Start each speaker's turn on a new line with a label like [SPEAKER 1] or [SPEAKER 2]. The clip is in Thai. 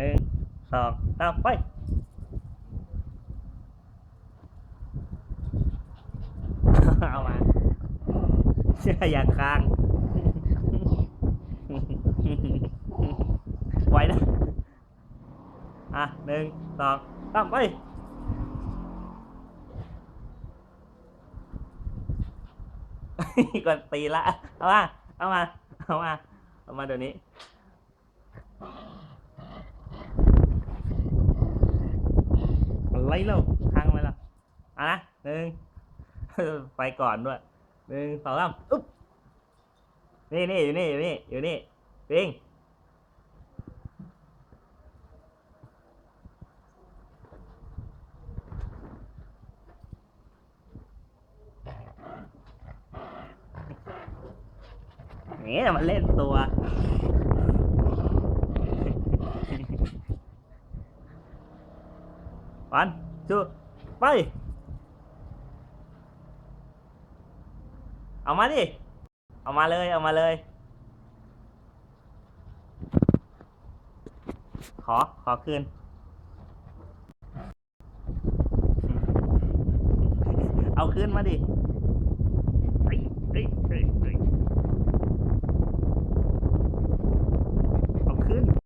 [SPEAKER 1] หนึ่งสองสามไปเอามาเชื่ออย่าค้างไว้นะ อะหนึ่งสองสามไปก่อนตีละ เอามา เอามา เอามา เอามาเดี๋ยวนี้ อะไรเล่าค้างไว้แล้วอะนะหนึ่งไปก่อนด้วยหนึ่งสองสามอุ๊บนี่นี่อยู่นี่อยู่นี่อยู่นี่ปิงเนี่ยมันเล่นตัว วันจูไป เอามาดิ เอามาเลย เอามาเลย ขอ ขอคืน เอาคืนมาดิ